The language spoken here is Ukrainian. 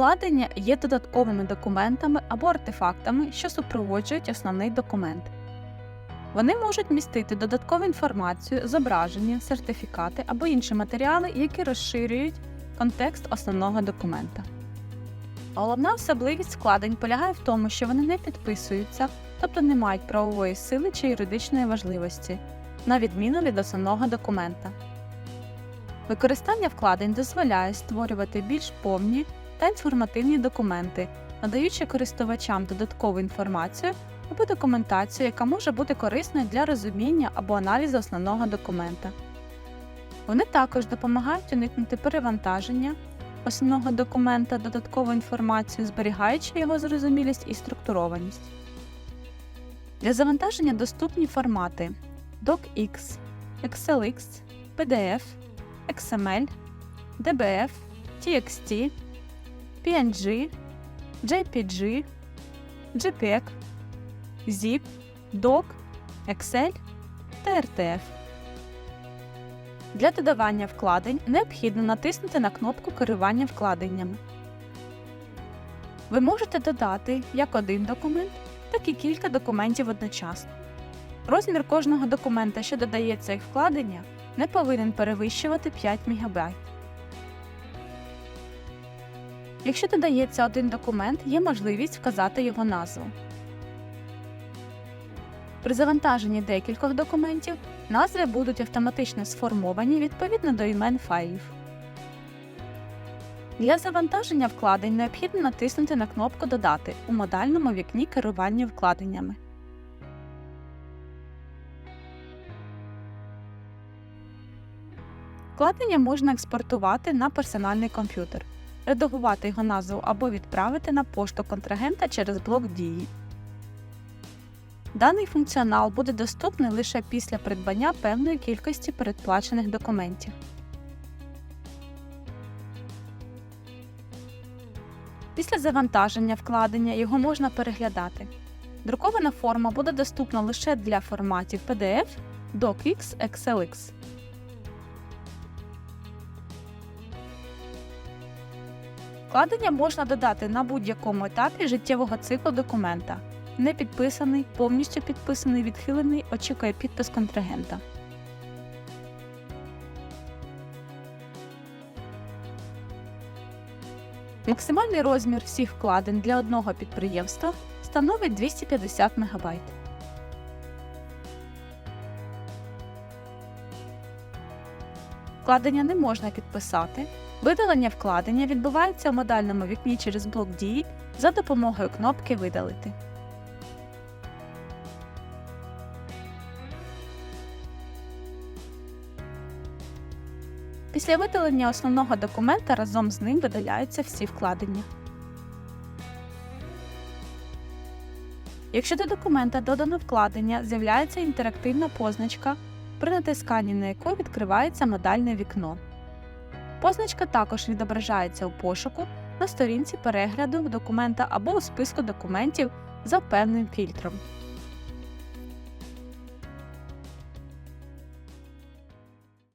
Вкладення є додатковими документами або артефактами, що супроводжують основний документ. Вони можуть містити додаткову інформацію, зображення, сертифікати або інші матеріали, які розширюють контекст основного документа. Головна особливість складень полягає в тому, що вони не підписуються, тобто не мають правової сили чи юридичної важливості, на відміну від основного документа. Використання вкладень дозволяє створювати більш повні та інформативні документи, надаючи користувачам додаткову інформацію або документацію, яка може бути корисною для розуміння або аналізу основного документа. Вони також допомагають уникнути перевантаження основного документа додаткову інформацію, зберігаючи його зрозумілість і структурованість. Для завантаження доступні формати DocX, XLX, PDF, XML, DBF, TXT, PNG, JPG, JPEG, ZIP, DOC, Excel та RTF. Для додавання вкладень необхідно натиснути на кнопку керування вкладеннями. Ви можете додати як один документ, так і кілька документів одночасно. Розмір кожного документа, що додається як вкладення, не повинен перевищувати 5 МБ. Якщо додається один документ, є можливість вказати його назву. При завантаженні декількох документів назви будуть автоматично сформовані відповідно до імен файлів. Для завантаження вкладень необхідно натиснути на кнопку Додати у модальному вікні керування вкладеннями. Вкладення можна експортувати на персональний комп'ютер, редагувати його назву або відправити на пошту контрагента через блок дії. Даний функціонал буде доступний лише після придбання певної кількості передплачених документів. Після завантаження вкладення його можна переглядати. Друкована форма буде доступна лише для форматів PDF, DocX, XLX. Вкладення можна додати на будь-якому етапі життєвого циклу документа. Не підписаний, повністю підписаний, відхилений, очікує підпис контрагента. Максимальний розмір всіх вкладень для одного підприємства становить 250 МБ. Вкладення не можна підписати. Видалення вкладення відбувається в модальному вікні через блок дії за допомогою кнопки Видалити. Після видалення основного документа разом з ним видаляються всі вкладення. Якщо до документа додано вкладення, з'являється інтерактивна позначка, при натисканні на яку відкривається модальне вікно. Позначка також відображається у пошуку на сторінці перегляду документа або у списку документів за певним фільтром.